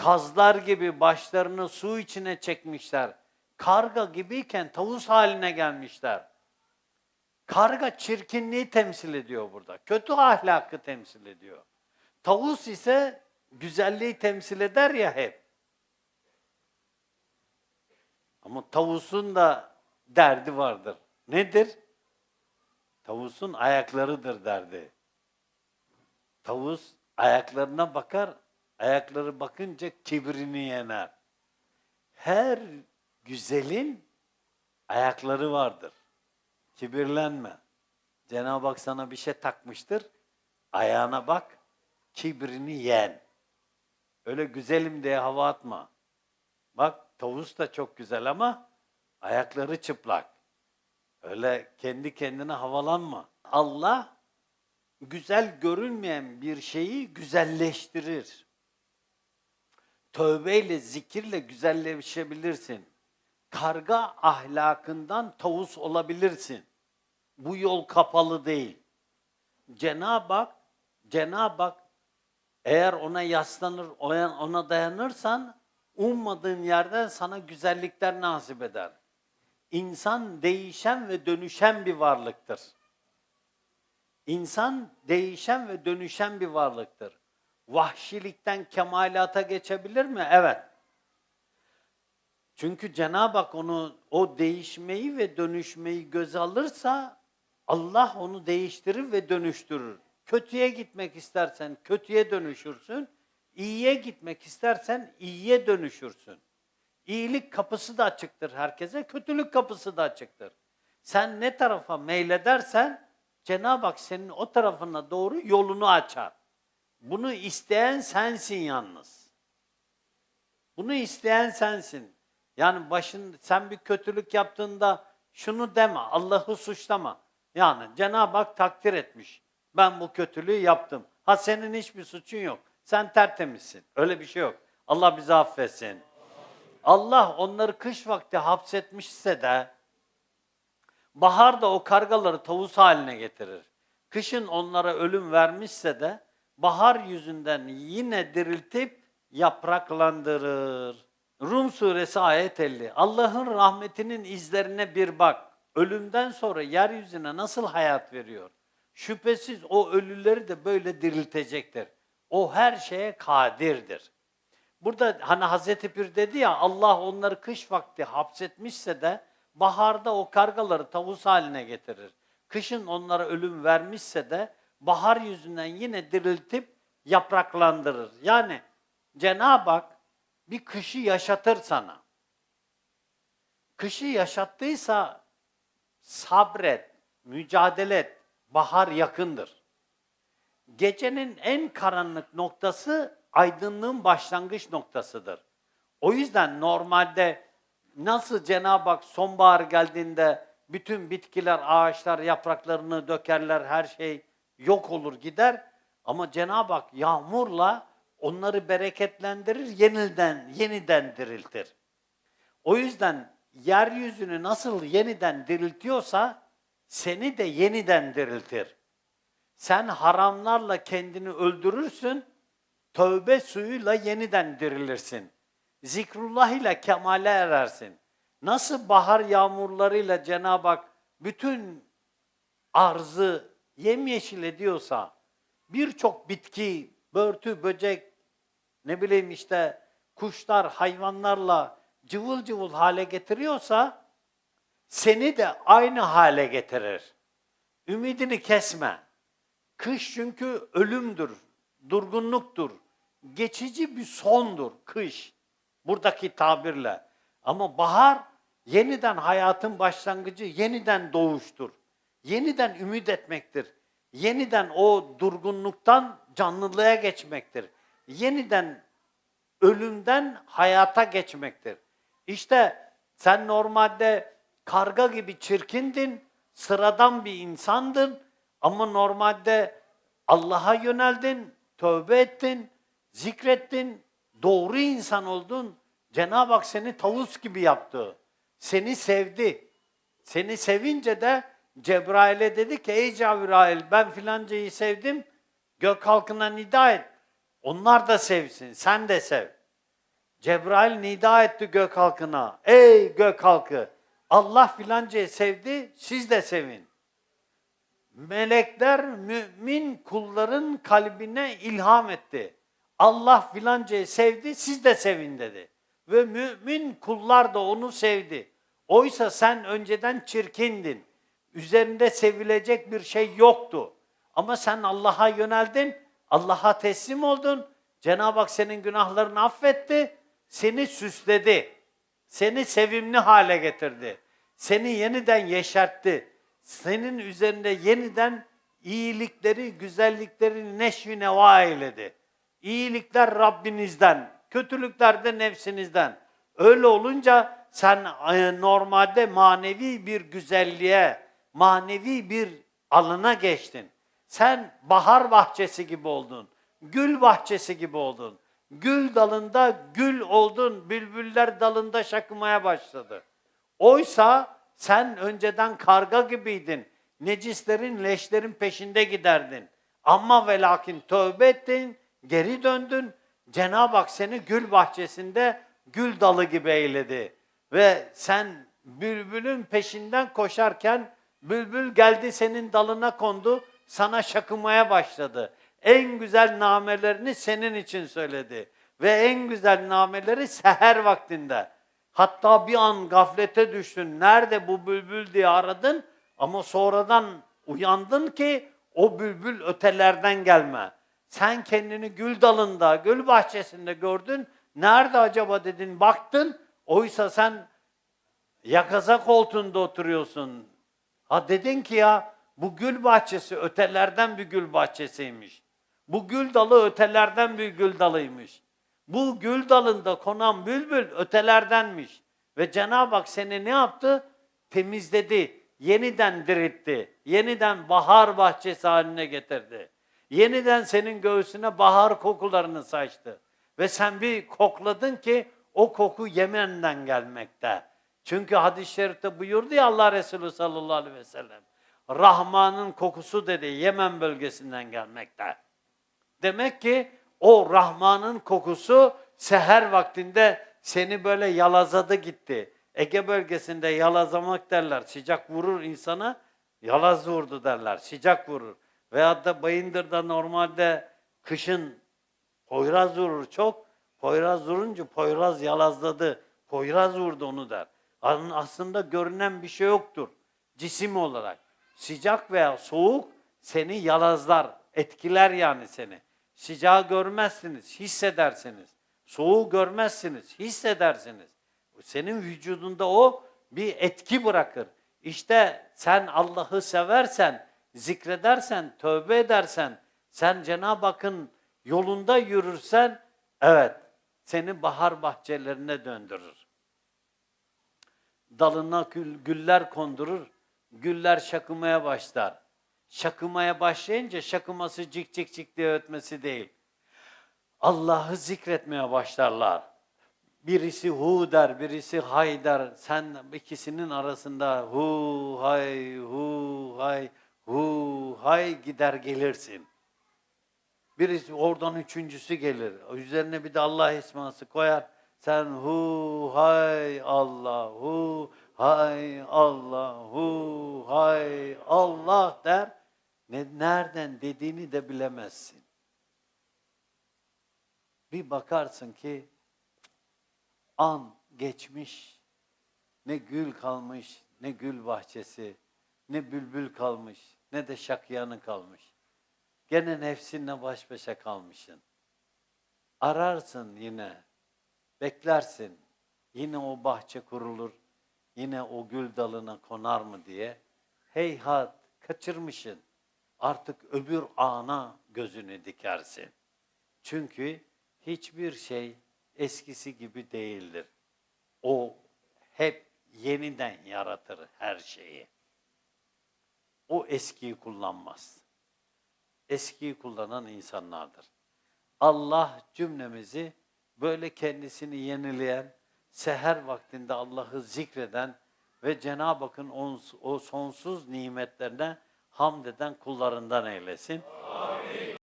Kazlar gibi başlarını su içine çekmişler. Karga gibiyken tavus haline gelmişler. Karga çirkinliği temsil ediyor burada. Kötü ahlakı temsil ediyor. Tavus ise güzelliği temsil eder ya hep. Ama tavusun da derdi vardır. Nedir? Tavusun ayaklarıdır derdi. Tavus ayaklarına bakar, ayakları bakınca kibrini yener. Her güzelin ayakları vardır. Kibirlenme. Cenab-ı Hak sana bir şey takmıştır. Ayağına bak, kibrini yen. Öyle güzelim diye hava atma. Bak tavus da çok güzel ama ayakları çıplak. Öyle kendi kendine havalanma. Allah güzel görünmeyen bir şeyi güzelleştirir. Tövbeyle, zikirle güzelleşebilirsin. Karga ahlakından tavus olabilirsin. Bu yol kapalı değil. Cenab-ı Hak, Cenab-ı Hak eğer ona yaslanır, ona dayanırsan ummadığın yerden sana güzellikler nasip eder. İnsan değişen ve dönüşen bir varlıktır. İnsan değişen ve dönüşen bir varlıktır. Vahşilikten kemalata geçebilir mi? Evet. Çünkü Cenab-ı Hak onu o değişmeyi ve dönüşmeyi göze alırsa Allah onu değiştirir ve dönüştürür. Kötüye gitmek istersen kötüye dönüşürsün. İyiye gitmek istersen iyiye dönüşürsün. İyilik kapısı da açıktır herkese, kötülük kapısı da açıktır. Sen ne tarafa meyledersen Cenab-ı Hak senin o tarafına doğru yolunu açar. Bunu isteyen sensin yalnız. Bunu isteyen sensin. Yani başın sen bir kötülük yaptığında şunu deme, Allah'ı suçlama. Yani Cenab-ı Hak takdir etmiş. Ben bu kötülüğü yaptım. Ha senin hiçbir suçun yok. Sen tertemizsin. Öyle bir şey yok. Allah bizi affetsin. Allah onları kış vakti hapsetmişse de baharda o kargaları tavus haline getirir. Kışın onlara ölüm vermişse de bahar yüzünden yine diriltip yapraklandırır. Rum suresi ayet 50. Allah'ın rahmetinin izlerine bir bak. Ölümden sonra yeryüzüne nasıl hayat veriyor? Şüphesiz o ölüleri de böyle diriltecektir. O her şeye kadirdir. Burada hani Hazreti Pir dedi ya Allah onları kış vakti hapsetmişse de baharda o kargaları tavus haline getirir. Kışın onlara ölüm vermişse de bahar yüzünden yine diriltip yapraklandırır. Yani Cenab-ı Hak bir kışı yaşatır sana. Kışı yaşattıysa sabret, mücadele et. Bahar yakındır. Gecenin en karanlık noktası aydınlığın başlangıç noktasıdır. O yüzden normalde nasıl Cenab-ı Hak sonbahar geldiğinde bütün bitkiler, ağaçlar yapraklarını dökerler, her şey yok olur gider. Ama Cenab-ı Hak yağmurla onları bereketlendirir, yeniden yeniden diriltir. O yüzden yeryüzünü nasıl yeniden diriltiyorsa seni de yeniden diriltir. Sen haramlarla kendini öldürürsün, tövbe suyuyla yeniden dirilirsin. Zikrullah ile kemale erersin. Nasıl bahar yağmurlarıyla Cenab-ı Hak bütün arzı yemyeşil ediyorsa, birçok bitki, börtü, böcek, ne bileyim işte kuşlar, hayvanlarla cıvıl cıvıl hale getiriyorsa, seni de aynı hale getirir. Ümidini kesme. Kış çünkü ölümdür, durgunluktur. Geçici bir sondur kış. Buradaki tabirle. Ama bahar yeniden hayatın başlangıcı, yeniden doğuştur. Yeniden ümit etmektir. Yeniden o durgunluktan canlılığa geçmektir. Yeniden ölümden hayata geçmektir. İşte sen normalde karga gibi çirkindin, sıradan bir insandın ama normalde Allah'a yöneldin, tövbe ettin, zikrettin, doğru insan oldun. Cenab-ı Hak seni tavus gibi yaptı. Seni sevdi. Seni sevince de Cebrail'e dedi ki ey Cebrail ben filancayı sevdim. Gök halkına nida et. Onlar da sevsin. Sen de sev. Cebrail nida etti gök halkına. Ey gök halkı! Allah filancayı sevdi, siz de sevin. Melekler mümin kulların kalbine ilham etti. Allah filancayı sevdi, siz de sevin dedi. Ve mümin kullar da onu sevdi. Oysa sen önceden çirkindin. Üzerinde sevilecek bir şey yoktu. Ama sen Allah'a yöneldin, Allah'a teslim oldun. Cenab-ı Hak senin günahlarını affetti, seni süsledi. Seni sevimli hale getirdi. Seni yeniden yeşertti. Senin üzerinde yeniden iyilikleri, güzellikleri neşvi neva eyledi. İyilikler Rabbinizden, kötülükler de nefsinizden. Öyle olunca sen e, normalde manevi bir güzelliğe, manevi bir alına geçtin. Sen bahar bahçesi gibi oldun. Gül bahçesi gibi oldun. Gül dalında gül oldun. Bülbüller dalında şakımaya başladı. Oysa sen önceden karga gibiydin. Necislerin, leşlerin peşinde giderdin. Ama ve lakin tövbe ettin, geri döndün. Cenab-ı Hak seni gül bahçesinde gül dalı gibi eyledi. Ve sen bülbülün peşinden koşarken bülbül geldi senin dalına kondu, sana şakımaya başladı. En güzel namelerini senin için söyledi. Ve en güzel nameleri seher vaktinde. Hatta bir an gaflete düştün. Nerede bu bülbül diye aradın ama sonradan uyandın ki o bülbül ötelerden gelme. Sen kendini gül dalında, gül bahçesinde gördün. Nerede acaba dedin, baktın. Oysa sen yakaza koltuğunda oturuyorsun. Ha dedin ki ya bu gül bahçesi ötelerden bir gül bahçesiymiş. Bu gül dalı ötelerden bir gül dalıymış. Bu gül dalında konan bülbül ötelerdenmiş. Ve Cenab-ı Hak seni ne yaptı? Temizledi, yeniden diritti, yeniden bahar bahçesi haline getirdi. Yeniden senin göğsüne bahar kokularını saçtı. Ve sen bir kokladın ki o koku Yemen'den gelmekte. Çünkü hadis-i şerifte buyurdu ya Allah Resulü sallallahu aleyhi ve sellem. Rahman'ın kokusu dedi Yemen bölgesinden gelmekte. Demek ki o Rahman'ın kokusu seher vaktinde seni böyle yalazadı gitti. Ege bölgesinde yalazamak derler. Sıcak vurur insana, yalaz vurdu derler. Sıcak vurur. Veyahut da Bayındır'da normalde kışın Poyraz vurur çok. Poyraz vurunca Poyraz yalazladı. Poyraz vurdu onu der. Aslında görünen bir şey yoktur cisim olarak. Sıcak veya soğuk seni yalazlar, etkiler yani seni. Sıcağı görmezsiniz, hissedersiniz. Soğuğu görmezsiniz, hissedersiniz. Senin vücudunda o bir etki bırakır. İşte sen Allah'ı seversen, zikredersen, tövbe edersen, sen Cenab-ı Hakk'ın yolunda yürürsen, evet seni bahar bahçelerine döndürür. Dalına gül, güller kondurur, güller şakımaya başlar. Şakımaya başlayınca şakıması cik cik cik diye ötmesi değil. Allah'ı zikretmeye başlarlar. Birisi hu der, birisi hay der. Sen ikisinin arasında hu hay hu hay hu hay gider gelirsin. Birisi oradan üçüncüsü gelir. Üzerine bir de Allah isması koyar. Sen hu hay Allah hu hay Allah hu hay Allah der. Ne nereden dediğini de bilemezsin. Bir bakarsın ki an geçmiş. Ne gül kalmış, ne gül bahçesi, ne bülbül kalmış, ne de şakyanı kalmış. Gene nefsinle baş başa kalmışsın. Ararsın yine, beklersin. Yine o bahçe kurulur, yine o gül dalına konar mı diye. Heyhat, kaçırmışsın. Artık öbür ana gözünü dikersin. Çünkü hiçbir şey eskisi gibi değildir. O hep yeniden yaratır her şeyi. O eskiyi kullanmaz. Eskiyi kullanan insanlardır. Allah cümlemizi böyle kendisini yenileyen, seher vaktinde Allah'ı zikreden ve Cenab-ı Hakk'ın o sonsuz nimetlerine hamd eden kullarından eylesin.